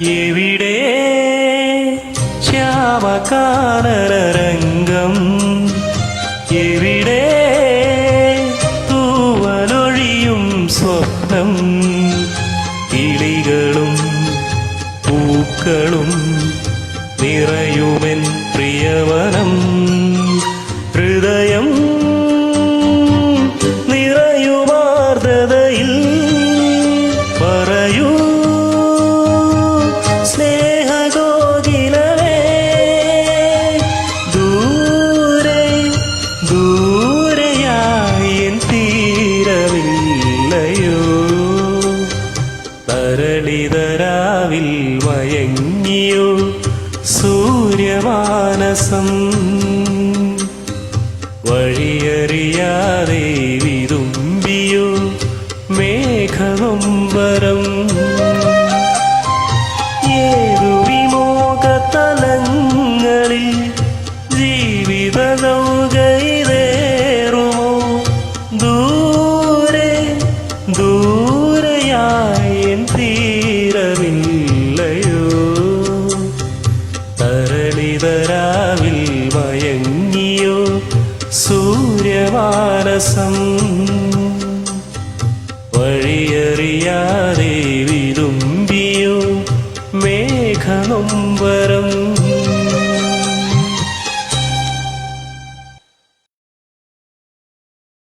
എവിടെ? ശ്യാമകാനരംഗം എവിടെ? തൂവലൊഴിയും സ്വപ്നം. കിളികളും പൂക്കളും നിറയുമെൻ പ്രിയവനം തരളിതരാവിൽ മയങ്ങിയോ സൂര്യമാനസം വഴിയറിയാതെ വിതുമ്പിയോ മേഘനൊമ്പരം? തരളിതരാവിൽ മയങ്ങിയോ സൂര്യവാനസം? വഴിയറിയാതെ വിതുമ്പിയോ മേഘനൊമ്പരം